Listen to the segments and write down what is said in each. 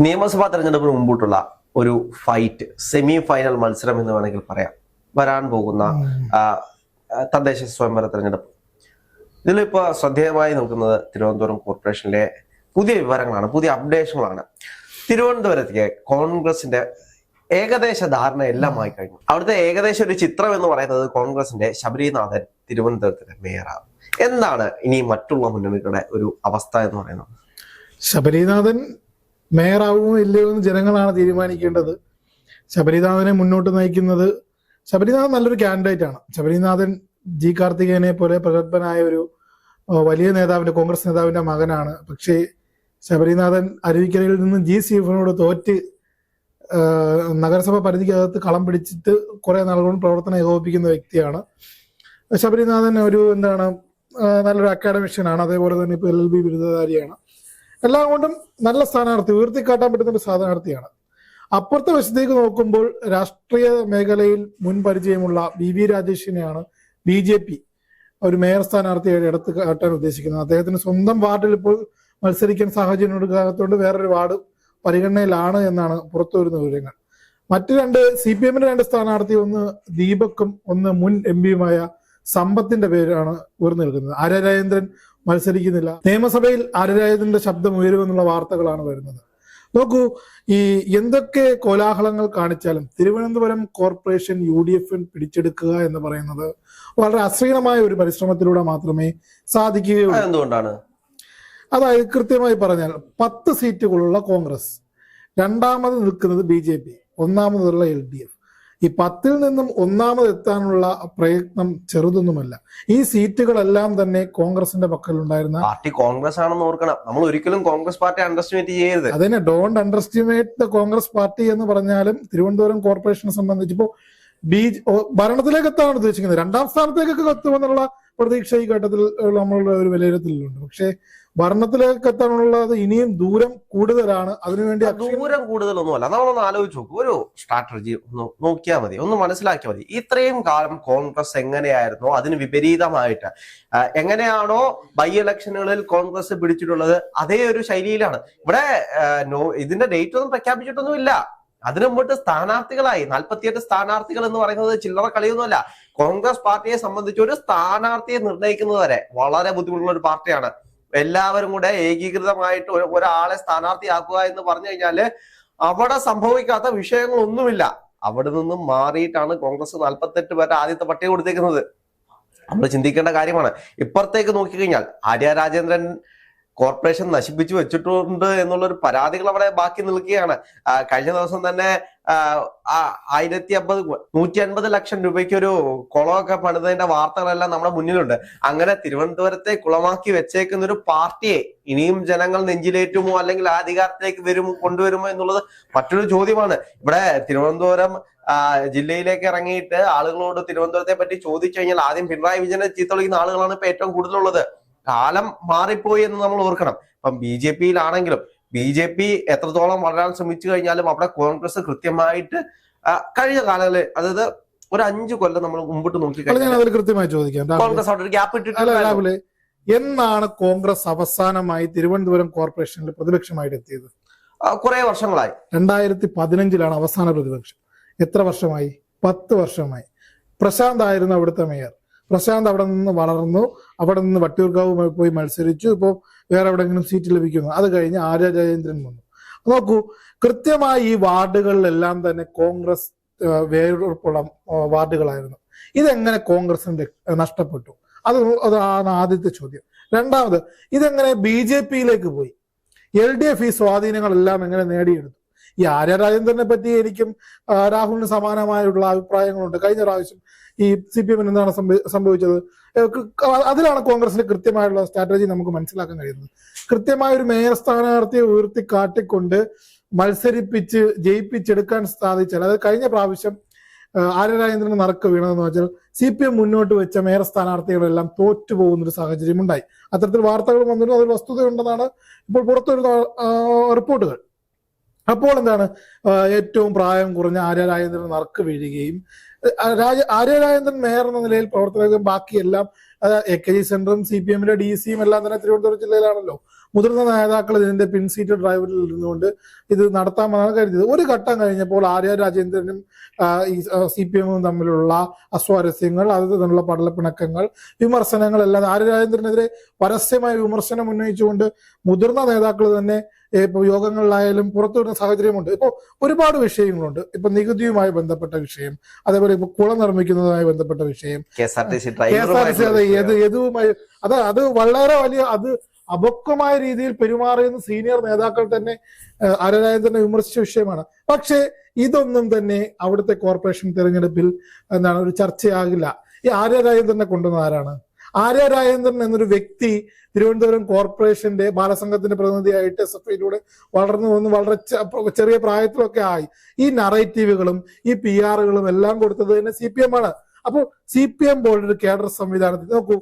നിയമസഭാ തെരഞ്ഞെടുപ്പിന് മുമ്പോട്ടുള്ള ഒരു ഫൈറ്റ് സെമി ഫൈനൽ മത്സരം എന്ന് വേണമെങ്കിൽ പറയാം. വരാൻ പോകുന്ന തദ്ദേശ സ്വയംഭര തെരഞ്ഞെടുപ്പ്. ഇതിലിപ്പോ ശ്രദ്ധേയമായി നോക്കുന്നത് തിരുവനന്തപുരം കോർപ്പറേഷനിലെ പുതിയ വിവരങ്ങളാണ് പുതിയ അപ്ഡേഷനുകളാണ് തിരുവനന്തപുരത്തേക്ക് കോൺഗ്രസിന്റെ ഏകദേശ ധാരണ എല്ലാം ആയി കഴിഞ്ഞു. അവിടുത്തെ ഏകദേശം ഒരു ചിത്രം എന്ന് പറയുന്നത് കോൺഗ്രസിന്റെ ശബരിനാഥൻ തിരുവനന്തപുരത്തിന്റെ മേയറാണ്. എന്താണ് ഇനി മറ്റുള്ള മുന്നണികളുടെ ഒരു അവസ്ഥ എന്ന് പറയുന്നത്? ശബരിനാഥൻ മേയറാവുമോ ഇല്ലയോ എന്ന് ജനങ്ങളാണ് തീരുമാനിക്കേണ്ടത്. ശബരിനാഥനെ മുന്നോട്ട് നയിക്കുന്നത് ശബരിനാഥൻ നല്ലൊരു കാൻഡിഡേറ്റ് ആണ്. ശബരിനാഥൻ ജി കാർത്തികേയനെ പോലെ പ്രഗത്ഭനായ ഒരു വലിയ നേതാവിന്റെ കോൺഗ്രസ് നേതാവിന്റെ മകനാണ്. പക്ഷേ ശബരിനാഥൻ അരുവിക്കരയിൽ നിന്ന് ജി സീഫിനോട് തോറ്റ് നഗരസഭ പരിധിക്കകത്ത് കളം പിടിച്ചിട്ട് കുറെ നാളുകൊണ്ട് പ്രവർത്തനം ഏകോപിപ്പിക്കുന്ന വ്യക്തിയാണ്. ശബരിനാഥൻ ഒരു എന്താണ് നല്ലൊരു അക്കാഡമിഷ്യനാണ് അതേപോലെ തന്നെ ഇപ്പോൾ എൽ എൽ ബി ബിരുദധാരിയാണ്. എല്ലാം കൊണ്ടും നല്ല സ്ഥാനാർത്ഥി ഉയർത്തിക്കാട്ടാൻ പറ്റുന്ന ഒരു സ്ഥാനാർത്ഥിയാണ്. അപ്പുറത്തെ വശത്തേക്ക് നോക്കുമ്പോൾ രാഷ്ട്രീയ മേഖലയിൽ മുൻ പരിചയമുള്ള ബി വി രാജേഷിനെയാണ് ബി ജെ പി ഒരു മേയർ സ്ഥാനാർത്ഥിയായി എടുത്ത് കാട്ടാൻ ഉദ്ദേശിക്കുന്നത്. അദ്ദേഹത്തിന് സ്വന്തം വാർഡിൽ ഇപ്പോൾ മത്സരിക്കാൻ സാഹചര്യം എടുക്കാത്തതുകൊണ്ട് വേറൊരു വാർഡ് പരിഗണനയിലാണ് എന്നാണ് പുറത്തുവരുന്ന വിവരങ്ങൾ. മറ്റു രണ്ട് സി പി എമ്മിന്റെ രണ്ട് സ്ഥാനാർത്ഥി ഒന്ന് ദീപക്കും ഒന്ന് മുൻ എം പിയുമായ സമ്പത്തിന്റെ പേരാണ് ഉയർന്നു നിൽക്കുന്നത്. ആര്യ രാജേന്ദ്രൻ മത്സരിക്കുന്നില്ല. നിയമസഭയിൽ ആരരായതിന്റെ ശബ്ദം ഉയരുമെന്നുള്ള വാർത്തകളാണ് വരുന്നത്. നോക്കൂ ഈ എന്തൊക്കെ കോലാഹലങ്ങൾ കാണിച്ചാലും തിരുവനന്തപുരം കോർപ്പറേഷൻ യു ഡി എഫിൽ പിടിച്ചെടുക്കുക എന്ന് പറയുന്നത് വളരെ അശ്ലീലമായ ഒരു പരിശ്രമത്തിലൂടെ മാത്രമേ സാധിക്കുകയുള്ളൂ. എന്തുകൊണ്ടാണ് അതായത് കൃത്യമായി പറഞ്ഞാൽ പത്ത് സീറ്റുകളുള്ള കോൺഗ്രസ് രണ്ടാമത് നിൽക്കുന്നത് ബി ജെ പി ഒന്നാമതുള്ള എൽ ഡി എഫ്. ഈ പത്തിൽ നിന്നും ഒന്നാമത് എത്താനുള്ള പ്രയത്നം ചെറുതൊന്നുമല്ല. ഈ സീറ്റുകളെല്ലാം തന്നെ കോൺഗ്രസിന്റെ പക്കലുണ്ടായിരുന്ന പാർട്ടി കോൺഗ്രസ് ആണെന്ന് ഓർക്കണം. നമ്മൾ ഒരിക്കലും കോൺഗ്രസ് പാർട്ടി അണ്ടർസ്റ്റിമേറ്റ് ചെയ്യരുത്. അതിനെ don't underestimate the Congress party എന്ന് പറഞ്ഞാലും തിരുവനന്തപുരം കോർപ്പറേഷനെ സംബന്ധിച്ച് ബി ഭരണത്തിലേക്ക് എത്താണ് ഉദ്ദേശിക്കുന്നത്. രണ്ടാം സ്ഥാനത്തേക്കൊക്കെ എത്തുമെന്നുള്ള പ്രതീക്ഷ ഈ ഘട്ടത്തിൽ നമ്മളുടെ ഒരു വിലയിരുത്തലുണ്ട്. പക്ഷേ ഭരണത്തിലേക്ക് എത്താനുള്ളത് ഇനിയും ദൂരം കൂടുതലാണ്. അതിനുവേണ്ടി ദൂരം കൂടുതലൊന്നുമല്ല. നമ്മളൊന്ന് ആലോചിച്ച് നോക്കും. ഒരു സ്ട്രാറ്റജി ഒന്ന് നോക്കിയാൽ മതി. ഒന്ന് മനസ്സിലാക്കിയാൽ മതി. ഇത്രയും കാലം കോൺഗ്രസ് എങ്ങനെയായിരുന്നോ? അതിന് വിപരീതമായിട്ട്. എങ്ങനെയാണോ ബൈ ഇലക്ഷനുകളിൽ കോൺഗ്രസ് പിടിച്ചിട്ടുള്ളത്? അതേ ഒരു ശൈലിയിലാണ്. ഇവിടെ ഇതിന്റെ ഡേറ്റ് ഒന്നും പ്രഖ്യാപിച്ചിട്ടൊന്നുമില്ല. അതിനു മുമ്പോട്ട് സ്ഥാനാർത്ഥികളായി. നാൽപ്പത്തിയെട്ട് സ്ഥാനാർത്ഥികൾ എന്ന് പറയുന്നത് ചില്ലറ കളിയൊന്നുമല്ല. കോൺഗ്രസ് പാർട്ടിയെ സംബന്ധിച്ച് ഒരു സ്ഥാനാർത്ഥിയെ നിർണയിക്കുന്നത് വരെ വളരെ ബുദ്ധിമുട്ടുള്ള ഒരു പാർട്ടിയാണ്. എല്ലാവരും കൂടെ ഏകീകൃതമായിട്ട് ഒരു- ഒരാളെ സ്ഥാനാർത്ഥിയാക്കുക എന്ന് പറഞ്ഞു കഴിഞ്ഞാൽ അവിടെ സംഭവിക്കാത്ത വിഷയങ്ങളൊന്നുമില്ല. അവിടെ നിന്നും മാറിയിട്ടാണ് കോൺഗ്രസ് നാൽപ്പത്തെട്ട് പേരുടെ ആദ്യത്തെ പട്ടിക കൊടുത്തേക്കുന്നത്. നമ്മൾ ചിന്തിക്കേണ്ട കാര്യമാണ്. ഇപ്പുറത്തേക്ക് നോക്കിക്കഴിഞ്ഞാൽ ആര്യ രാജേന്ദ്രൻ കോർപ്പറേഷൻ നശിപ്പിച്ചു വെച്ചിട്ടുണ്ട് എന്നുള്ളൊരു പരാതികൾ അവിടെ ബാക്കി നിൽക്കുകയാണ്. കഴിഞ്ഞ ദിവസം തന്നെ ആയിരത്തി അമ്പത് നൂറ്റി അൻപത് ലക്ഷം രൂപയ്ക്ക് ഒരു കുളമൊക്കെ പണിതതിന്റെ വാർത്തകളെല്ലാം നമ്മുടെ മുന്നിലുണ്ട്. അങ്ങനെ തിരുവനന്തപുരത്തെ കുളമാക്കി വെച്ചേക്കുന്ന ഒരു പാർട്ടിയെ ഇനിയും ജനങ്ങൾ നെഞ്ചിലേറ്റുമോ അല്ലെങ്കിൽ അധികാരത്തിലേക്ക് വരുമോ കൊണ്ടുവരുമോ എന്നുള്ളത് മറ്റൊരു ചോദ്യമാണ്. ഇവിടെ തിരുവനന്തപുരം ജില്ലയിലേക്ക് ഇറങ്ങിയിട്ട് ആളുകളോട് തിരുവനന്തപുരത്തെ പറ്റി ചോദിച്ചു കഴിഞ്ഞാൽ ആദ്യം പിണറായി വിജയനെ ചീത്ത വിളിക്കുന്ന ആളുകളാണ് ഇപ്പൊ ഏറ്റവും കൂടുതലുള്ളത്. കാലം മാറിപ്പോയി എന്ന് നമ്മൾ ഓർക്കണം. ഇപ്പം ബി ജെ പിയിലാണെങ്കിലും ബി ജെ പി എത്രത്തോളം വളരാൻ ശ്രമിച്ചു കഴിഞ്ഞാലും അവിടെ കോൺഗ്രസ് കൃത്യമായിട്ട് കഴിഞ്ഞ കാലങ്ങളിൽ അതായത് ഒരു അഞ്ചു കൊല്ലം നമ്മൾ മുമ്പോട്ട് നോക്കി കഴിഞ്ഞാൽ കൃത്യമായി ചോദിക്കാം. കോൺഗ്രസ് അവിടെ ഒരു ഗ്യാപ്പ് ഇട്ടിട്ടില്ല. എന്നാണ് കോൺഗ്രസ് അവസാനമായി തിരുവനന്തപുരം കോർപ്പറേഷനിൽ പ്രതിപക്ഷമായിട്ട് എത്തിയത്? കുറെ വർഷങ്ങളായി. രണ്ടായിരത്തി പതിനഞ്ചിലാണ് അവസാന പ്രതിപക്ഷം. എത്ര വർഷമായി? പത്ത് വർഷമായി. പ്രശാന്ത് ആയിരുന്നു അവിടുത്തെ മേയർ. പ്രശാന്ത് അവിടെ നിന്ന് വളർന്നു. അവിടെ നിന്ന് വട്ടിയൂർക്കാവ് പോയി മത്സരിച്ചു. ഇപ്പോൾ വേറെ എവിടെയെങ്കിലും സീറ്റ് ലഭിക്കുന്നു. അത് കഴിഞ്ഞ് ആര്യ രാജേന്ദ്രൻ വന്നു. നോക്കൂ കൃത്യമായി ഈ വാർഡുകളിലെല്ലാം തന്നെ കോൺഗ്രസ് ആ, വാർഡുകളായിരുന്നു. ഇതെങ്ങനെ കോൺഗ്രസിന്റെ നഷ്ടപ്പെട്ടു? അത് അതാണ് ആദ്യത്തെ ചോദ്യം. രണ്ടാമത് ഇതെങ്ങനെ ബി ജെ പിയിലേക്ക് പോയി? എൽ ഡി എഫ് ഈ സ്വാധീനങ്ങളെല്ലാം എങ്ങനെ നേടിയെടുത്തു? ഈ ആര്യ രാജേന്ദ്രനെ പറ്റി എനിക്കും രാഹുലിന് സമാനമായുള്ള അഭിപ്രായങ്ങളുണ്ട്. കഴിഞ്ഞ പ്രാവശ്യം ഈ സി പി എമ്മിന് എന്താണ് സംഭവിച്ചത്? അതിലാണ് കോൺഗ്രസിന്റെ കൃത്യമായുള്ള സ്ട്രാറ്റജി നമുക്ക് മനസ്സിലാക്കാൻ കഴിയുന്നത്. കൃത്യമായ ഒരു മേയർ സ്ഥാനാർത്ഥിയെ ഉയർത്തി കാട്ടിക്കൊണ്ട് മത്സരിപ്പിച്ച് ജയിപ്പിച്ചെടുക്കാൻ സാധിച്ചാൽ അതായത് കഴിഞ്ഞ പ്രാവശ്യം ആര്യരാജേന്ദ്രന് ആര്യ രാജേന്ദ്രന് നറുക്ക് വീണതെന്ന് വെച്ചാൽ സി പി എം മുന്നോട്ട് വെച്ച മേയർ സ്ഥാനാർത്ഥികളെല്ലാം തോറ്റു പോകുന്ന ഒരു സാഹചര്യം ഉണ്ടായി. അത്തരത്തിൽ വാർത്തകൾ വന്നിരുന്നു അതിൽ വസ്തുതയുണ്ടെന്നാണ് ഇപ്പോൾ പുറത്തു വരുന്ന റിപ്പോർട്ടുകൾ. അപ്പോൾ എന്താണ് ഏറ്റവും പ്രായം കുറഞ്ഞ ആര്യരാജേന്ദ്രൻ നറുക്ക് വീഴുകയും രാജ ആര്യ രാജേന്ദ്രൻ മേയർ എന്ന നിലയിൽ പ്രവർത്തകരും ബാക്കിയെല്ലാം എ കെ ജി സെന്ററും സി പി എമ്മിന്റെ ഡി സിയും എല്ലാം തന്നെ തിരുവനന്തപുരം ജില്ലയിലാണല്ലോ. മുതിർന്ന നേതാക്കൾ ഇതിന്റെ പിൻസീറ്റ് ഡ്രൈവറിൽ ഇരുന്നുകൊണ്ട് ഇത് നടത്താമെന്നാണ് കരുതിയത്. ഒരു ഘട്ടം കഴിഞ്ഞപ്പോൾ ആര്യ രാജേന്ദ്രനും ഈ സി പി എമ്മും തമ്മിലുള്ള അസ്വാരസ്യങ്ങൾ അത് നിന്നുള്ള പടലപ്പിണക്കങ്ങൾ വിമർശനങ്ങൾ എല്ലാം ആര്യ രാജേന്ദ്രനെതിരെ പരസ്യമായ വിമർശനം ഉന്നയിച്ചുകൊണ്ട് മുതിർന്ന നേതാക്കൾ തന്നെ ഇപ്പൊ യോഗങ്ങളിലായാലും പുറത്തു വരുന്ന സാഹചര്യമുണ്ട്. ഇപ്പോൾ ഒരുപാട് വിഷയങ്ങളുണ്ട്. ഇപ്പൊ നികുതിയുമായി ബന്ധപ്പെട്ട വിഷയം അതേപോലെ ഇപ്പൊ കുളം നിർമ്മിക്കുന്നതുമായി ബന്ധപ്പെട്ട വിഷയം K S R T C അതെ ഏത് ഏതുമായി അത് അത് വളരെ വലിയ അത് അപക്വമായ രീതിയിൽ പെരുമാറിയെന്ന് സീനിയർ നേതാക്കൾ തന്നെ ആര്യരാജേന്ദ്രനെ വിമർശിച്ച വിഷയമാണ്. പക്ഷേ ഇതൊന്നും തന്നെ അവിടുത്തെ കോർപ്പറേഷൻ തെരഞ്ഞെടുപ്പിൽ എന്താണ് ഒരു ചർച്ചയാകില്ല. ഈ ആര്യ തന്നെ കൊണ്ടുവന്ന ആരാണ്? ആര്യ രാജേന്ദ്രൻ എന്നൊരു വ്യക്തി തിരുവനന്തപുരം കോർപ്പറേഷന്റെ ബാലസംഘത്തിന്റെ പ്രതിനിധിയായിട്ട് എസ് എഫ് ഐയിലൂടെ വളർന്നു വന്ന് വളരെ ചെറിയ പ്രായത്തിലൊക്കെ ആയി. ഈ നറേറ്റീവുകളും ഈ പി ആറുകളും എല്ലാം കൊടുത്തത് തന്നെ സി പി എം ആണ്. അപ്പോൾ സി പി എം പോലൊരു കേഡർ സംവിധാനത്തിൽ നോക്കൂ.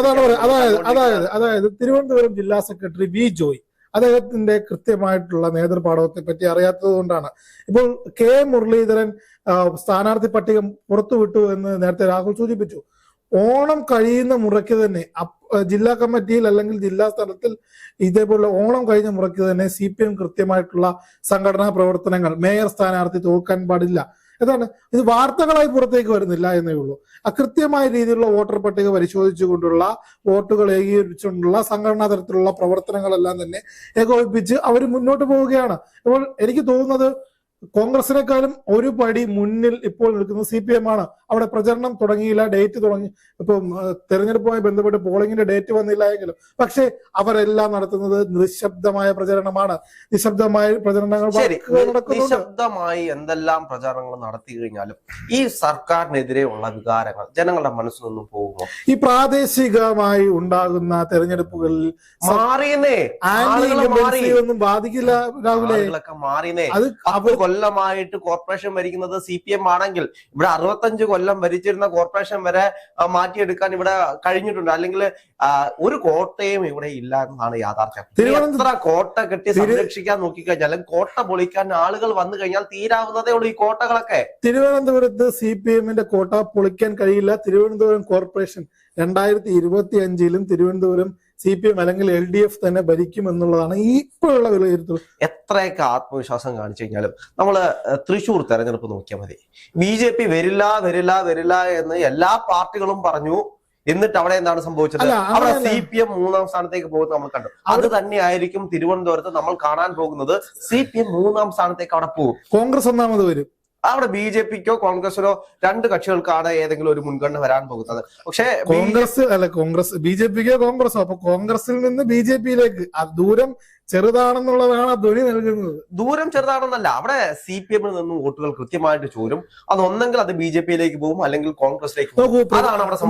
അതാണ് അതായത് അതായത് അതായത് തിരുവനന്തപുരം ജില്ലാ സെക്രട്ടറി വി ജോയ്. അദ്ദേഹത്തിന്റെ കൃത്യമായിട്ടുള്ള നേതൃപാഠത്തെ പറ്റി അറിയാത്തത് കൊണ്ടാണ്. ഇപ്പോൾ കെ. മുരളീധരൻ സ്ഥാനാർത്ഥി പട്ടിക പുറത്തുവിട്ടു എന്ന് നേരത്തെ രാഹുൽ സൂചിപ്പിച്ചു. ഓണം കഴിയുന്ന മുറയ്ക്ക് തന്നെ ജില്ലാ കമ്മിറ്റിയിൽ അല്ലെങ്കിൽ ജില്ലാ തലത്തിൽ ഇതേപോലെ ഓണം കഴിഞ്ഞ മുറയ്ക്ക് തന്നെ സി പി എം കൃത്യമായിട്ടുള്ള സംഘടനാ പ്രവർത്തനങ്ങൾ മേയർ സ്ഥാനാർത്ഥി തോൽക്കാൻ പാടില്ല. എന്താണ്? ഇത് വാർത്തകളായി പുറത്തേക്ക് വരുന്നില്ല എന്നേ ഉള്ളൂ. അകൃത്യമായ രീതിയിലുള്ള വോട്ടർ പട്ടിക പരിശോധിച്ചുകൊണ്ടുള്ള വോട്ടുകൾ ഏകീകരിച്ചുകൊണ്ടുള്ള സംഘടനാ തരത്തിലുള്ള പ്രവർത്തനങ്ങളെല്ലാം തന്നെ ഏകോപിപ്പിച്ച് അവർ മുന്നോട്ട് പോവുകയാണ്. അപ്പോൾ എനിക്ക് തോന്നുന്നത് കോൺഗ്രസിനേക്കാളും ഒരു പടി മുന്നിൽ ഇപ്പോൾ നിൽക്കുന്നത് സി പി എം ആണ് അവിടെ പ്രചരണം തുടങ്ങിയില്ല ഡേറ്റ് തുടങ്ങി. ഇപ്പം തെരഞ്ഞെടുപ്പുമായി ബന്ധപ്പെട്ട് പോളിംഗിന്റെ ഡേറ്റ് വന്നില്ല എങ്കിലും. പക്ഷേ അവരെല്ലാം നടത്തുന്നത് നിശബ്ദമായ പ്രചരണമാണ്. നിശബ്ദമായ പ്രചരണങ്ങൾ നിശബ്ദമായി എന്തെല്ലാം പ്രചാരണങ്ങൾ നടത്തി കഴിഞ്ഞാലും ഈ സർക്കാരിനെതിരെയുള്ള വികാരങ്ങൾ ജനങ്ങളുടെ മനസ്സിൽ നിന്നും പോകുമോ? ഈ പ്രാദേശികമായി ഉണ്ടാകുന്ന തെരഞ്ഞെടുപ്പുകളിൽ മാറിയെന്നേ. ആന്റി ആളുകൾ മാറി. ഇൻകംബൻസി ഒന്നും ബാധിക്കില്ല രാഹുലെ. മാറിയേ അത് അവർ കൊല്ലമായിട്ട് കോർപ്പറേഷൻ ഭരിക്കുന്നത് സി പി എം ആണെങ്കിൽ ഇവിടെ അറുപത്തഞ്ച് കൊല്ലം ഭരിച്ചിരുന്ന കോർപ്പറേഷൻ വരെ മാറ്റിയെടുക്കാൻ ഇവിടെ കഴിഞ്ഞിട്ടുണ്ട്. അല്ലെങ്കിൽ ഒരു കോട്ടയും ഇവിടെ ഇല്ല എന്നാണ് യാഥാർത്ഥ്യം. തിരുവനന്തപുരം- എത്ര കോട്ട കെട്ടി സംരക്ഷിക്കാൻ നോക്കിക്കഴിഞ്ഞാൽ അല്ലെങ്കിൽ കോട്ട പൊളിക്കാൻ ആളുകൾ വന്നു കഴിഞ്ഞാൽ തീരാവുന്നതേ ഉള്ളൂ ഈ കോട്ടകളൊക്കെ. തിരുവനന്തപുരത്ത് സി പി എമ്മിന്റെ കോട്ട പൊളിക്കാൻ കഴിയില്ല. തിരുവനന്തപുരം കോർപ്പറേഷൻ രണ്ടായിരത്തി ഇരുപത്തി അഞ്ചിലും തിരുവനന്തപുരം സി പി എം അല്ലെങ്കിൽ എൽ ഡി എഫ് തന്നെ ഭരിക്കും എന്നുള്ളതാണ് ഇപ്പോഴുള്ള വിലയിരുത്തൽ. എത്രയൊക്കെ ആത്മവിശ്വാസം കാണിച്ചു കഴിഞ്ഞാലും നമ്മൾ തൃശൂർ തെരഞ്ഞെടുപ്പ് നോക്കിയാൽ മതി. ബി ജെ പി വരില്ല വരില്ല വരില്ല എന്ന് എല്ലാ പാർട്ടികളും പറഞ്ഞു. എന്നിട്ട് അവിടെ എന്താണ് സംഭവിച്ചത്? അവിടെ സി പി എം മൂന്നാം സ്ഥാനത്തേക്ക് പോകുന്നത് നമ്മൾ കണ്ടു. അത് തന്നെയായിരിക്കും തിരുവനന്തപുരത്ത് നമ്മൾ കാണാൻ പോകുന്നത്. സി പി എം മൂന്നാം സ്ഥാനത്തേക്ക് അവിടെ പോകും. കോൺഗ്രസ് ഒന്നാമത് വരും. അവിടെ ബി ജെ പിക്കോ കോൺഗ്രസിനോ രണ്ട് കക്ഷികൾക്കാണ് ഏതെങ്കിലും ഒരു മുൻഗണന വരാൻ പോകുന്നത്. പക്ഷേ കോൺഗ്രസ് അല്ല കോൺഗ്രസ് ബി ജെ പിക്കോ കോൺഗ്രസോ? അപ്പൊ കോൺഗ്രസിൽ നിന്ന് ബി ജെ പിയിലേക്ക് ദൂരം ചെറുതാണെന്നുള്ളതാണ് ധ്വനി നൽകുന്നത്. ദൂരം ചെറുതാണെന്നല്ല. അവിടെ സി പി എമ്മിൽ നിന്നും വോട്ടുകൾ കൃത്യമായിട്ട് ചോരും. അത് ഒന്നെങ്കിൽ അത് ബി ജെ പിയിലേക്ക് പോകും അല്ലെങ്കിൽ കോൺഗ്രസിലേക്ക് നോക്കൂ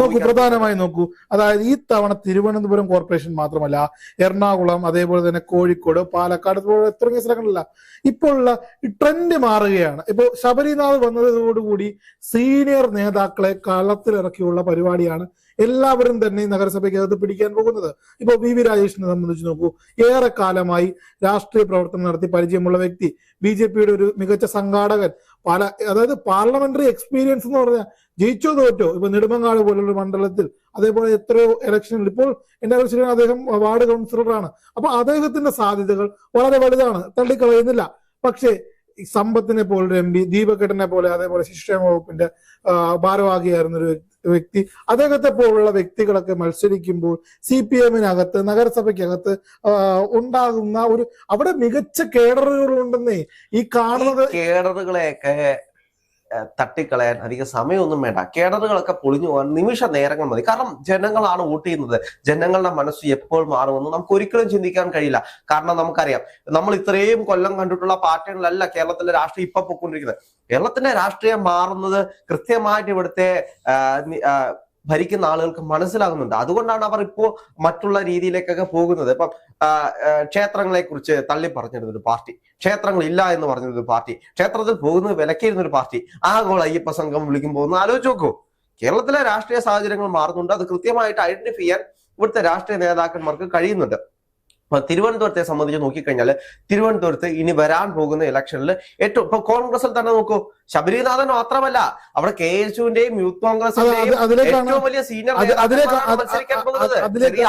നോക്കൂ പ്രധാനമായി നോക്കൂ. അതായത് ഈ തവണ തിരുവനന്തപുരം കോർപ്പറേഷൻ മാത്രമല്ല എറണാകുളം അതേപോലെ തന്നെ കോഴിക്കോട് പാലക്കാട് തുടങ്ങിയ സ്ഥലങ്ങളില്ല. ഇപ്പോഴുള്ള ട്രെൻഡ് മാറുകയാണ്. ഇപ്പൊ ശബരിനാഥ് വന്നതോടുകൂടി സീനിയർ നേതാക്കളെ കളത്തിലിറക്കിയുള്ള പരിപാടിയാണ് എല്ലാവരും തന്നെ ഈ നഗരസഭയ്ക്കകത്ത് പിടിക്കാൻ പോകുന്നത്. ഇപ്പൊ വി വി രാജേഷിനെ സംബന്ധിച്ച് നോക്കൂ. ഏറെക്കാലമായി രാഷ്ട്രീയ പ്രവർത്തനം നടത്തി പരിചയമുള്ള വ്യക്തി ബി ജെ പിയുടെ ഒരു മികച്ച സംഘാടകൻ പല അതായത് പാർലമെന്ററി എക്സ്പീരിയൻസ് എന്ന് പറഞ്ഞാൽ ജയിച്ചോ തോറ്റോ ഇപ്പൊ നെടുമങ്ങാട് പോലുള്ള മണ്ഡലത്തിൽ അതേപോലെ എത്രയോ ഇലക്ഷനിൽ ഇപ്പോൾ എന്റെ ആവശ്യം അദ്ദേഹം വാർഡ് കൗൺസിലറാണ്. അപ്പൊ അദ്ദേഹത്തിന്റെ സാധ്യതകൾ വളരെ വലുതാണ്. തള്ളിക്കളയുന്നില്ല. പക്ഷേ സമ്പത്തിനെ പോലെ എം പി ദീപകേട്ടനെ പോലെ അതേപോലെ ശിശുക്ഷേമ വകുപ്പിന്റെ ഭാരവാഹിയായിരുന്ന ഒരു വ്യക്തി- അദ്ദേഹത്തെ പോലുള്ള വ്യക്തികളൊക്കെ മത്സരിക്കുമ്പോൾ സി പി എമ്മിനകത്ത് നഗരസഭയ്ക്കകത്ത് ഉണ്ടാകുന്ന ഒരു അവിടെ മികച്ച കേഡറുകൾ ഉണ്ടെന്നേ ഈ കാണുന്നത് കേഡറുകളെയൊക്കെ തട്ടിക്കളയാൻ അധികം സമയമൊന്നും വേണ്ട. കേഡറുകളൊക്കെ പൊളിഞ്ഞു പോകാൻ നിമിഷ നേരങ്ങൾ മതി. കാരണം ജനങ്ങളാണ് വോട്ട് ചെയ്യുന്നത്. ജനങ്ങളുടെ മനസ്സ് എപ്പോൾ മാറുമെന്ന് നമുക്ക് ഒരിക്കലും ചിന്തിക്കാൻ കഴിയില്ല. കാരണം നമുക്കറിയാം നമ്മൾ ഇത്രയും കൊല്ലം കണ്ടിട്ടുള്ള പാർട്ടികളിലല്ല കേരളത്തിലെ രാഷ്ട്രീയം ഇപ്പൊ പൊക്കൊണ്ടിരിക്കുന്നത് കേരളത്തിന്റെ രാഷ്ട്രീയം മാറുന്നത് കൃത്യമായിട്ട് ഇവിടുത്തെ ഭരിക്കുന്ന ആളുകൾക്ക് മനസ്സിലാകുന്നുണ്ട്. അതുകൊണ്ടാണ് അവർ ഇപ്പോ മറ്റുള്ള രീതിയിലേക്കൊക്കെ പോകുന്നത്. ഇപ്പം ക്ഷേത്രങ്ങളെ കുറിച്ച് തള്ളി പറഞ്ഞിരുന്ന ഒരു പാർട്ടി ക്ഷേത്രങ്ങൾ ഇല്ല എന്ന് പറഞ്ഞിരുന്ന ഒരു പാർട്ടി ക്ഷേത്രത്തിൽ പോകുന്നത് വിലക്കിയിരുന്ന ഒരു പാർട്ടി ആഗോള അയ്യപ്പ സംഘം വിളിക്കുമ്പോൾ ഒന്ന് ആലോചിച്ച് നോക്കൂ. കേരളത്തിലെ രാഷ്ട്രീയ സാഹചര്യങ്ങൾ മാറുന്നുണ്ട്. അത് കൃത്യമായിട്ട് ഐഡന്റിഫൈ ചെയ്യാൻ ഇവിടുത്തെ രാഷ്ട്രീയ നേതാക്കന്മാർക്ക് കഴിയുന്നുണ്ട്. ഇപ്പൊ തിരുവനന്തപുരത്തെ സംബന്ധിച്ച് നോക്കിക്കഴിഞ്ഞാൽ തിരുവനന്തപുരത്ത് ഇനി വരാൻ പോകുന്ന ഇലക്ഷനിൽ ഏറ്റവും ഇപ്പൊ കോൺഗ്രസിൽ തന്നെ നോക്കൂ. ശബരിനാഥൻ മാത്രമല്ല അവിടെ കെ എസ് യുവിന്റെയും യൂത്ത് കോൺഗ്രസിന്റെയും ഏറ്റവും വലിയ സീനിയർ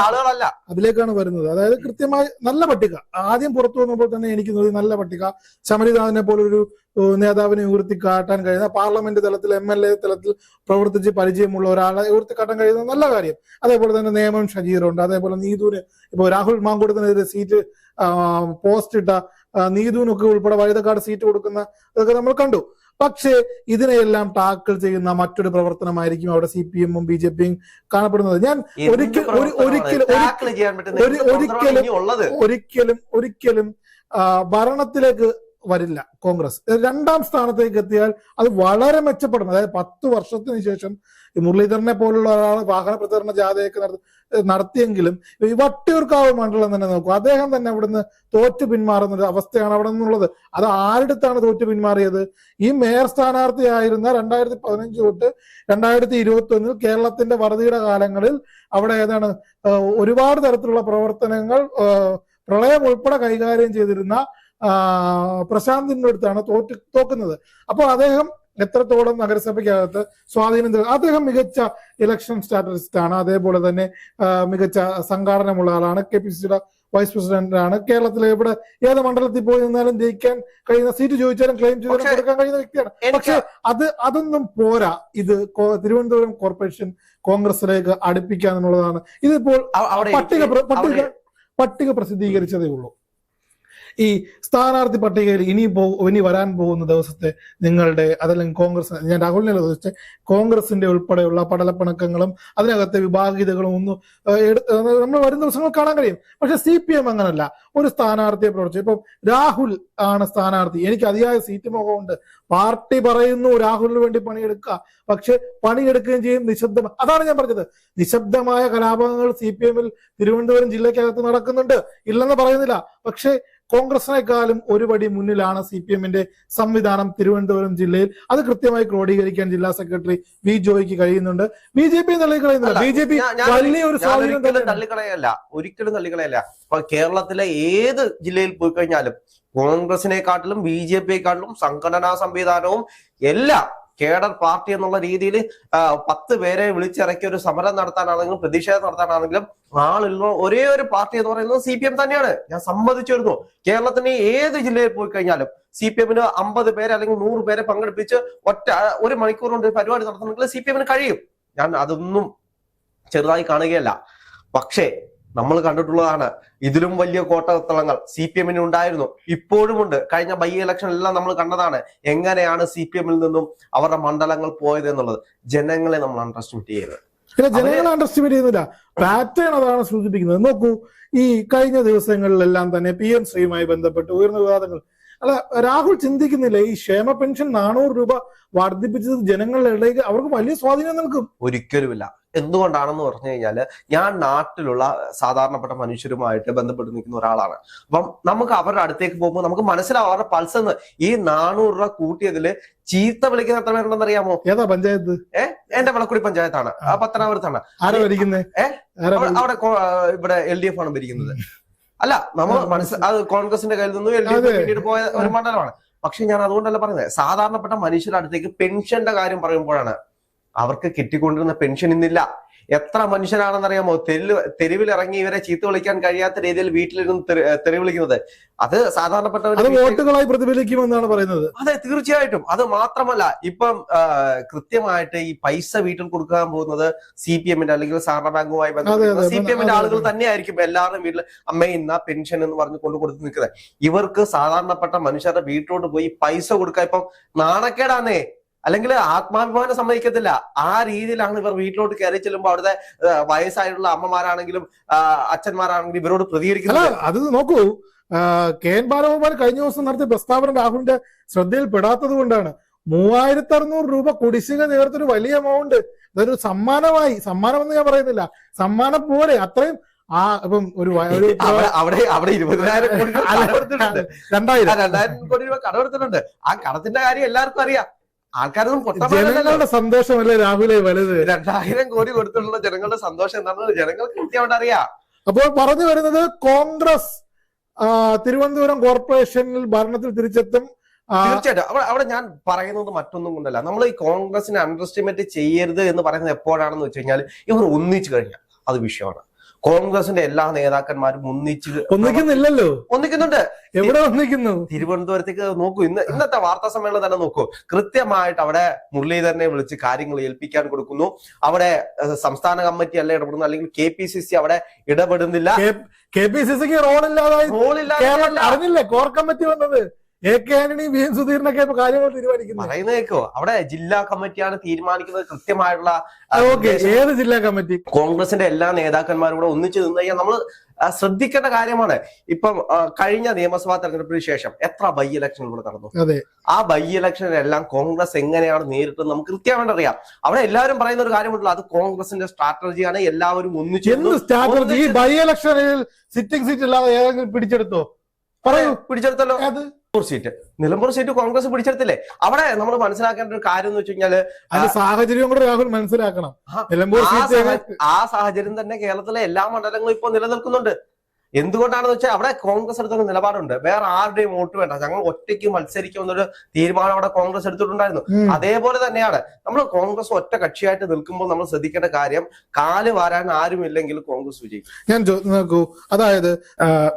ആളുകളല്ല. അതിലേക്കാണ് വരുന്നത്. അതായത് കൃത്യമായി നല്ല പട്ടിക. ആദ്യം പുറത്തു വന്നപ്പോൾ തന്നെ എനിക്ക് നല്ല പട്ടിക. ശബരിനാഥനെ പോലൊരു നേതാവിനെ ഉയർത്തി കാട്ടാൻ കഴിയുന്ന പാർലമെന്റ് തലത്തിൽ എം എൽ എ തലത്തിൽ പ്രവർത്തിച്ച് പരിചയമുള്ള ഒരാളെ ഉയർത്തി കാട്ടാൻ കഴിയുന്ന നല്ല കാര്യം. അതേപോലെ തന്നെ നിയമം ഷജീറുണ്ട്. അതേപോലെ നീതുവിന് ഇപ്പൊ രാഹുൽ മാങ്കൂടത്തിനെതിരെ സീറ്റ് പോസ്റ്റ് ഇട്ട നീതുവിനൊക്കെ ഉൾപ്പെടെ വഴുതക്കാട് സീറ്റ് കൊടുക്കുന്ന ഇതൊക്കെ നമ്മൾ കണ്ടു. പക്ഷേ ഇതിനെയെല്ലാം ടാക്കിൾ ചെയ്യുന്ന മറ്റൊരു പ്രവർത്തനമായിരിക്കും അവിടെ സി പി എമ്മും ബി ജെ പിയും കാണപ്പെടുന്നത്. ഞാൻ ഒരിക്കലും- ഒരിക്കലും ഒരിക്കലും ഭരണത്തിലേക്ക് വരില്ല കോൺഗ്രസ്. രണ്ടാം സ്ഥാനത്തേക്ക് എത്തിയാൽ അത് വളരെ മെച്ചപ്പെടും. അതായത് പത്ത് വർഷത്തിന് ശേഷം മുരളീധരനെ പോലുള്ള ഒരാൾ വാഹന പ്രചരണ ജാഥയൊക്കെ നടത്തി നടത്തിയെങ്കിലും ഈ വട്ടിയൂർക്കാവ് മണ്ഡലം തന്നെ നോക്കും. അദ്ദേഹം തന്നെ അവിടുന്ന് തോറ്റു പിന്മാറുന്ന ഒരു അവസ്ഥയാണ് അവിടെ നിന്നുള്ളത്. അത് ആരുടെത്താണ് തോറ്റു പിന്മാറിയത്? ഈ മേയർ സ്ഥാനാർത്ഥിയായിരുന്ന രണ്ടായിരത്തി പതിനഞ്ച് തൊട്ട് രണ്ടായിരത്തി ഇരുപത്തി ഒന്നിൽ കേരളത്തിന്റെ വറുതിയുടെ കാലങ്ങളിൽ അവിടെ ഏതാണ് ഒരുപാട് തരത്തിലുള്ള പ്രവർത്തനങ്ങൾ പ്രളയം ഉൾപ്പെടെ കൈകാര്യം ചെയ്തിരുന്ന ആ, പ്രശാന്തിന്റെ അടുത്താണ് തോറ്റ് തോക്കുന്നത്. അപ്പോൾ അദ്ദേഹം എത്രത്തോളം നഗരസഭയ്ക്കകത്ത് സ്വാധീനം അദ്ദേഹം മികച്ച ഇലക്ഷൻ സ്ട്രാറ്റജിസ്റ്റ് ആണ്. അതേപോലെ തന്നെ മികച്ച സംഘാടനമുള്ള ആളാണ്. കെ പി സിയുടെ വൈസ് പ്രസിഡന്റ് ആണ്. കേരളത്തിലെ എവിടെ ഏത് മണ്ഡലത്തിൽ പോയി നിന്നാലും ജയിക്കാൻ കഴിയുന്ന സീറ്റ് ചോദിച്ചാലും ക്ലെയിം ചെയ്താലും കൊടുക്കാൻ കഴിയുന്ന വ്യക്തിയാണ്. പക്ഷെ അത് അതൊന്നും പോരാ. ഇത് തിരുവനന്തപുരം കോർപ്പറേഷൻ കോൺഗ്രസിലേക്ക് അടുപ്പിക്കുക എന്നുള്ളതാണ്. ഇതിപ്പോൾ പട്ടിക പട്ടിക പട്ടിക പ്രസിദ്ധീകരിച്ചതേ ഉള്ളൂ. ഈ സ്ഥാനാർത്ഥി പട്ടികയിൽ ഇനി പോ ഇനി വരാൻ പോകുന്ന ദിവസത്തെ നിങ്ങളുടെ അതല്ലെങ്കിൽ കോൺഗ്രസ് ഞാൻ രാഹുലിനെ ചോദിച്ച കോൺഗ്രസിന്റെ ഉൾപ്പെടെയുള്ള പടലപ്പിണക്കങ്ങളും അതിനകത്തെ വിഭാഗീയതകളും ഒന്നും നമ്മൾ വരുന്ന ദിവസങ്ങൾ കാണാൻ കഴിയും. പക്ഷെ സി പി എം അങ്ങനല്ല. ഒരു സ്ഥാനാർത്ഥിയെ പ്രവർത്തിച്ചു ഇപ്പം രാഹുൽ ആണ് സ്ഥാനാർത്ഥി. എനിക്ക് അതിയായ സീറ്റ് മുഖമുണ്ട് പാർട്ടി പറയുന്നു രാഹുലിന് വേണ്ടി പണിയെടുക്കുക. പക്ഷെ പണിയെടുക്കുകയും ചെയ്യും നിശബ്ദം അതാണ് ഞാൻ പറഞ്ഞത്. നിശബ്ദമായ കലാപങ്ങൾ സി പി എമ്മിൽ തിരുവനന്തപുരം ജില്ലയ്ക്കകത്ത് നടക്കുന്നുണ്ട്. ഇല്ലെന്ന് പറയുന്നില്ല. പക്ഷേ കോൺഗ്രസിനേക്കാളും ഒരുപടി മുന്നിലാണ് സി പി എമ്മിന്റെ സംവിധാനം തിരുവനന്തപുരം ജില്ലയിൽ. അത് കൃത്യമായി ക്രോഡീകരിക്കാൻ ജില്ലാ സെക്രട്ടറി വി ജോയിക്ക് കഴിയുന്നുണ്ട്. ബി ജെ പി തള്ളിക്കളയുന്നില്ല ബി ജെ പി വലിയൊരു സ്വാധീനം തള്ളിക്കളയല്ല ഒരിക്കലും തള്ളിക്കളയല്ല ഇപ്പൊ കേരളത്തിലെ ഏത് ജില്ലയിൽ പോയി കഴിഞ്ഞാലും കോൺഗ്രസിനെക്കാട്ടിലും ബി ജെ പിയെക്കാട്ടിലും സംഘടനാ സംവിധാനവും എല്ലാം കേഡർ പാർട്ടി എന്നുള്ള രീതിയിൽ പത്ത് പേരെ വിളിച്ചിറക്കി ഒരു സമരം നടത്താനാണെങ്കിലും പ്രതിഷേധം നടത്താനാണെങ്കിലും ആളുള്ള ഒരേ ഒരു പാർട്ടി എന്ന് പറയുന്നത് സി പി എം തന്നെയാണ്. ഞാൻ സമ്മതിച്ചിരുന്നു. കേരളത്തിന് ഏത് ജില്ലയിൽ പോയി കഴിഞ്ഞാലും സി പി എമ്മിന് അമ്പത് പേര് അല്ലെങ്കിൽ നൂറ് പേരെ പങ്കെടുപ്പിച്ച് ഒറ്റ ഒരു മണിക്കൂർ കൊണ്ട് പരിപാടി നടത്തണമെങ്കിൽ സി പി എമ്മിന് കഴിയും. ഞാൻ അതൊന്നും ചെറുതായി കാണുകയല്ല. പക്ഷേ നമ്മൾ കണ്ടിട്ടുള്ളതാണ്. ഇതിലും വലിയ കോട്ടത്തളങ്ങൾ സി പി എമ്മിന് ഉണ്ടായിരുന്നു. ഇപ്പോഴുമുണ്ട്. കഴിഞ്ഞ ബൈ ഇലക്ഷൻ എല്ലാം നമ്മൾ കണ്ടതാണ്. എങ്ങനെയാണ് സി പി എമ്മിൽ നിന്നും അവരുടെ മണ്ഡലങ്ങൾ പോയത് എന്നുള്ളത്. ജനങ്ങളെ നമ്മൾ അണ്ടർസ്റ്റിമേറ്റ് ചെയ്യരുത്. ജനങ്ങളെ അണ്ടർസ്റ്റിമേറ്റ് ചെയ്യുന്നില്ല. പാറ്റേൺ അതാണ് സൂചിപ്പിക്കുന്നത്. നോക്കൂ ഈ കഴിഞ്ഞ ദിവസങ്ങളിലെല്ലാം തന്നെ പി എം ശ്രീയുമായി ബന്ധപ്പെട്ട് ഉയർന്ന വിവാദങ്ങൾ അല്ല രാഹുൽ ചിന്തിക്കുന്നില്ലേ ഈ ക്ഷേമ പെൻഷൻ നാനൂറ് രൂപ വർദ്ധിപ്പിച്ചത് ജനങ്ങളുടെ ഇടയിൽ അവർക്ക് വലിയ സ്വാധീനം നൽകും. ഒരിക്കലുമില്ല. എന്തുകൊണ്ടാണെന്ന് പറഞ്ഞു കഴിഞ്ഞാൽ ഞാൻ നാട്ടിലുള്ള സാധാരണപ്പെട്ട മനുഷ്യരുമായിട്ട് ബന്ധപ്പെട്ട് നിൽക്കുന്ന ഒരാളാണ്. അപ്പം നമുക്ക് അവരുടെ അടുത്തേക്ക് പോകുമ്പോൾ നമുക്ക് മനസ്സിലാവും അവരുടെ പൾസ് എന്ന് ഈ നാനൂറ് രൂപ കൂട്ടിയതിൽ ചീത്ത വിളിക്കുന്ന എത്ര പേരുണ്ടെന്ന് അറിയാമോ? ഏതാ പഞ്ചായത്ത്? ഏഹ് എന്റെ വളക്കുടി പഞ്ചായത്താണ്. ആ പത്തനാപുരത്താണ്. ആരാ ഭരിക്കുന്നത് ഏ? അവിടെ- ഇവിടെ എൽ ഡി എഫ് ആണ് ഭരിക്കുന്നത്. അല്ല നമ്മൾ മനസ്സ് അത് കോൺഗ്രസിന്റെ കയ്യിൽ നിന്നും എൽ ഡി എഫ് പിന്നീട് പോയ ഒരു മണ്ഡലമാണ്. പക്ഷെ ഞാൻ അതുകൊണ്ടല്ല പറയുന്നത്. സാധാരണപ്പെട്ട മനുഷ്യരുടെ അടുത്തേക്ക് പെൻഷന്റെ കാര്യം പറയുമ്പോഴാണ് അവർക്ക് കിട്ടിക്കൊണ്ടിരുന്ന പെൻഷൻ ഇന്നില്ല. എത്ര മനുഷ്യനാണെന്നറിയാമോ? തെരുവ് തെരുവിൽ ഇറങ്ങി ഇവരെ ചീത്ത വിളിക്കാൻ കഴിയാത്ത രീതിയിൽ വീട്ടിലിരുന്ന് തെറി വിളിക്കുന്നത്. അത് സാധാരണപ്പെട്ട അത് വോട്ടുകളായി പ്രതിഫലിക്കുമെന്നാണ് പറയുന്നത്. അതെ തീർച്ചയായിട്ടും. അത് മാത്രമല്ല ഇപ്പം കൃത്യമായിട്ട് ഈ പൈസ വീട്ടിൽ കൊടുക്കാൻ പോകുന്നത് സി പി എമ്മിന്റെ അല്ലെങ്കിൽ സഹകരണ ബാങ്കുമായി ബന്ധപ്പെട്ട. സി പി എമ്മിന്റെ ആളുകൾ തന്നെ തന്നെയായിരിക്കും എല്ലാവരും വീട്ടിൽ അമ്മ ഇന്ന പെൻഷൻ എന്ന് പറഞ്ഞ് കൊണ്ട് കൊടുത്ത് നിൽക്കുന്നത്. ഇവർക്ക് സാധാരണപ്പെട്ട മനുഷ്യരുടെ വീട്ടിലോട്ട് പോയി പൈസ കൊടുക്കാൻ ഇപ്പം നാണക്കേടാന്നേ. അല്ലെങ്കിൽ ആത്മാഭിമാനം സമ്മതിക്കത്തില്ല. ആ രീതിയിലാണ് ഇവർ വീട്ടിലോട്ട് കയറി ചെല്ലുമ്പോൾ അവിടുത്തെ വയസ്സായിട്ടുള്ള അമ്മമാരാണെങ്കിലും അച്ഛന്മാരാണെങ്കിലും ഇവരോട് പ്രതികരിക്കുന്നത് അത് നോക്കൂ. കെ എൻ ബാലഗോപാൽ കഴിഞ്ഞ ദിവസം നടത്തിയ പ്രസ്താവന രാഹുലിന്റെ ശ്രദ്ധയിൽപ്പെടാത്തത് കൊണ്ടാണ്. മൂവായിരത്തി അറുന്നൂറ് രൂപ കുടിശ്ശിക നേരത്തൊരു വലിയ എമൗണ്ട് അതൊരു സമ്മാനമായി സമ്മാനം എന്ന് ഞാൻ പറയുന്നില്ല. സമ്മാനം പോലെ അത്രയും ആ ഇപ്പം ഒരു അവിടെ അവിടെ ഇരുപതിനായിരം കോടി രണ്ടായിരം. രണ്ടായിരം കോടി രൂപ കടമെടുത്തിട്ടുണ്ട്. ആ കടത്തിന്റെ കാര്യം എല്ലാവർക്കും അറിയാം. ആൾക്കാരൊന്നും സന്തോഷമല്ലേ രാഹുലെ വലുത്? രണ്ടായിരം കോടി കൊടുത്തിട്ടുള്ള ജനങ്ങളുടെ സന്തോഷം എന്താണെന്ന് ജനങ്ങൾക്ക് കൃത്യമായിട്ട് അറിയാം. അപ്പോൾ പറഞ്ഞു വരുന്നത് കോൺഗ്രസ് തിരുവനന്തപുരം കോർപ്പറേഷനിൽ ഭരണത്തിൽ തിരിച്ചെത്തും. തീർച്ചയായിട്ടും. അവിടെ അവിടെ ഞാൻ പറയുന്നത് മറ്റൊന്നും കൊണ്ടല്ല. നമ്മൾ ഈ കോൺഗ്രസിനെ അണ്ടർസ്റ്റിമേറ്റ് ചെയ്യരുത് എന്ന് പറയുന്നത് എപ്പോഴാണെന്ന് വെച്ച് കഴിഞ്ഞാൽ ഇവർ ഒന്നിച്ചു കഴിഞ്ഞാൽ അത് വിഷയമാണ്. കോൺഗ്രസിന്റെ എല്ലാ നേതാക്കന്മാരും ഒന്നിച്ച് ഒന്നിക്കുന്നില്ലല്ലോ. ഒന്നിക്കുന്നുണ്ട്. എവിടെ ഒന്നിക്കുന്നു? തിരുവനന്തപുരത്തേക്ക് നോക്കൂ. ഇന്ന് ഇന്നത്തെ വാർത്താ സമ്മേളനം തന്നെ നോക്കൂ. കൃത്യമായിട്ട് അവിടെ മുരളീധരനെ വിളിച്ച് കാര്യങ്ങൾ ഏൽപ്പിക്കാൻ കൊടുക്കുന്നു. അവിടെ സംസ്ഥാന കമ്മിറ്റി അല്ല ഇടപെടുന്നു അല്ലെങ്കിൽ കെ പി സി സി അവിടെ ഇടപെടുന്നില്ല. കെ പി സി സിക്ക് റോളില്ലാതായി. റോളില്ലാതെ അറിഞ്ഞില്ലേ? കോർ കമ്മിറ്റി വന്നത്. A K Antony V N സുധീറിനൊക്കെ കാര്യങ്ങൾ തീരുമാനിക്കുന്നത് പറയുന്നത് കേൾക്കോ അവിടെ ജില്ലാ കമ്മിറ്റിയാണ് തീരുമാനിക്കുന്നത് കൃത്യമായിട്ടുള്ള ഏത് ജില്ലാ കമ്മിറ്റി? കോൺഗ്രസിന്റെ എല്ലാ നേതാക്കന്മാരും കൂടെ ഒന്നിച്ചു നിന്ന് കഴിഞ്ഞാൽ നമ്മൾ ശ്രദ്ധിക്കേണ്ട കാര്യമാണ്. ഇപ്പം കഴിഞ്ഞ നിയമസഭാ തെരഞ്ഞെടുപ്പിന് ശേഷം എത്ര ബൈ ഇലക്ഷൻ ഇവിടെ നടന്നു? ആ ബൈ ഇലക്ഷനെല്ലാം കോൺഗ്രസ് എങ്ങനെയാണ് നേരിട്ട് നമുക്ക് കൃത്യമായിട്ട് അറിയാം. അവിടെ എല്ലാവരും പറയുന്ന ഒരു കാര്യമുണ്ടല്ലോ അത് കോൺഗ്രസിന്റെ സ്ട്രാറ്റജിയാണ് എല്ലാവരും ഒന്നിച്ചു സ്ട്രാറ്റജി? ബൈ ഇലക്ഷനിൽ സിറ്റിംഗ് സീറ്റ് ഇല്ലാതെ ഏതെങ്കിലും പിടിച്ചെടുത്തോ? പറയൂ. പിടിച്ചെടുത്തല്ലോ. Nilambur seat. Nilambur seat Congress പിടിച്ചെടുത്തില്ലേ? അവിടെ നമ്മൾ മനസ്സിലാക്കേണ്ട ഒരു കാര്യം എന്ന് വെച്ച് കഴിഞ്ഞാൽ സാഹചര്യം കൂടെ രാഹുൽ മനസ്സിലാക്കണം. നിലമ്പൂർ ആ സാഹചര്യം തന്നെ കേരളത്തിലെ എല്ലാ മണ്ഡലങ്ങളും ഇപ്പൊ നിലനിൽക്കുന്നുണ്ട്. എന്തുകൊണ്ടാണെന്ന് വെച്ചാൽ അവിടെ കോൺഗ്രസ് എടുത്തൊരു നിലപാടുണ്ട്. വേറെ ആരുടെയും വോട്ട് വേണ്ട. ഞങ്ങൾ ഒറ്റയ്ക്ക് മത്സരിക്കും എന്നൊരു തീരുമാനം അവിടെ കോൺഗ്രസ് എടുത്തിട്ടുണ്ടായിരുന്നു. അതേപോലെ തന്നെയാണ്. നമ്മൾ കോൺഗ്രസ് ഒറ്റ കക്ഷിയായിട്ട് നിൽക്കുമ്പോൾ നമ്മൾ ശ്രദ്ധിക്കേണ്ട കാര്യം കാൽ വാരാൻ ആരുമില്ലെങ്കിൽ കോൺഗ്രസ് വിജയിക്കും. ഞാൻ നോക്കൂ. അതായത്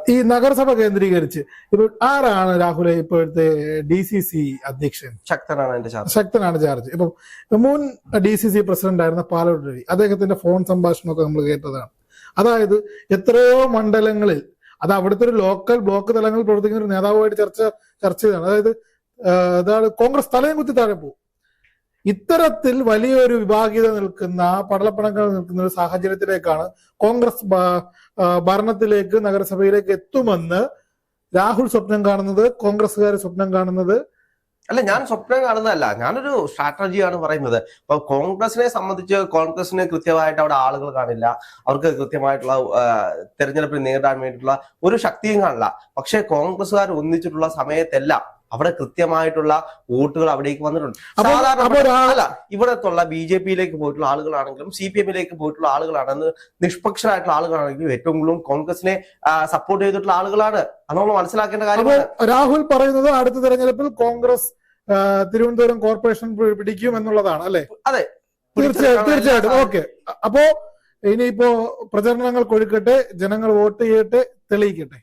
ഈ നഗരസഭ കേന്ദ്രീകരിച്ച് ഇപ്പോൾ ആരാണ് രാഹുലെ ഇപ്പോഴത്തെ ഡി സി സി അധ്യക്ഷൻ? ശക്തനാണ് എന്റെ ചാർജ്. ശക്തനാണ് ചാർജ്. ഇപ്പം മുൻ ഡി സി സി പ്രസിഡന്റ് ആയിരുന്ന പാലോട് രവി. അദ്ദേഹത്തിന്റെ ഫോൺ സംഭാഷണമൊക്കെ നമ്മൾ കേട്ടതാണ്. അതായത് എത്രയോ മണ്ഡലങ്ങളിൽ അത് അവിടുത്തെ ഒരു ലോക്കൽ ബ്ലോക്ക് തലങ്ങളിൽ പ്രവർത്തിക്കുന്ന ഒരു നേതാവുമായിട്ട് ചർച്ച ചർച്ച ചെയ്താണ്. അതായത് അതാണ് കോൺഗ്രസ് തലയും കുത്തി താഴെ പോകും. ഇത്തരത്തിൽ വലിയൊരു വിഭാഗീയത നിൽക്കുന്ന പടലപ്പണങ്ങൾ നിൽക്കുന്ന ഒരു സാഹചര്യത്തിലേക്കാണ് കോൺഗ്രസ് ഭരണത്തിലേക്ക് നഗരസഭയിലേക്ക് എത്തുമെന്ന് രാഹുൽ സ്വപ്നം കാണുന്നത് കോൺഗ്രസ്സുകാർ സ്വപ്നം കാണുന്നത് അല്ല ഞാൻ സ്വപ്നം കാണുന്നതല്ല. ഞാനൊരു സ്ട്രാറ്റജിയാണ് പറയുന്നത്. ഇപ്പൊ കോൺഗ്രസിനെ സംബന്ധിച്ച് കോൺഗ്രസിന് കൃത്യമായിട്ട് അവിടെ ആളുകൾ കാണില്ല. അവർക്ക് കൃത്യമായിട്ടുള്ള തെരഞ്ഞെടുപ്പിൽ നേരിടാൻ വേണ്ടിയിട്ടുള്ള ഒരു ശക്തിയും കാണില്ല. പക്ഷേ കോൺഗ്രസ്സുകാർ ഒന്നിച്ചിട്ടുള്ള സമയത്തെല്ലാം അവിടെ കൃത്യമായിട്ടുള്ള വോട്ടുകൾ അവിടേക്ക് വന്നിട്ടുണ്ട്. സാധാരണ അല്ല ഇവിടത്തുള്ള ബി ജെ പിയിലേക്ക് പോയിട്ടുള്ള ആളുകളാണെങ്കിലും സി പി എമ്മിലേക്ക് പോയിട്ടുള്ള ആളുകളാണെന്ന് നിഷ്പക്ഷരായിട്ടുള്ള ആളുകളാണെങ്കിലും ഏറ്റവും കൂടുതലും കോൺഗ്രസിനെ സപ്പോർട്ട് ചെയ്തിട്ടുള്ള ആളുകളാണ്. അത് നമ്മൾ മനസ്സിലാക്കേണ്ട കാര്യമാണ് രാഹുൽ പറയുന്നത് അടുത്ത തെരഞ്ഞെടുപ്പിൽ കോൺഗ്രസ് തിരുവനന്തപുരം കോർപ്പറേഷൻ പിടിക്കും എന്നുള്ളതാണ് അല്ലെ? അതെ. തീർച്ചയായിട്ടും. തീർച്ചയായിട്ടും ഓക്കെ. അപ്പോ ഇനിയിപ്പോ പ്രചരണങ്ങൾ കൊഴുക്കട്ടെ ജനങ്ങൾ വോട്ട് ചെയ്യട്ടെ തെളിയിക്കട്ടെ.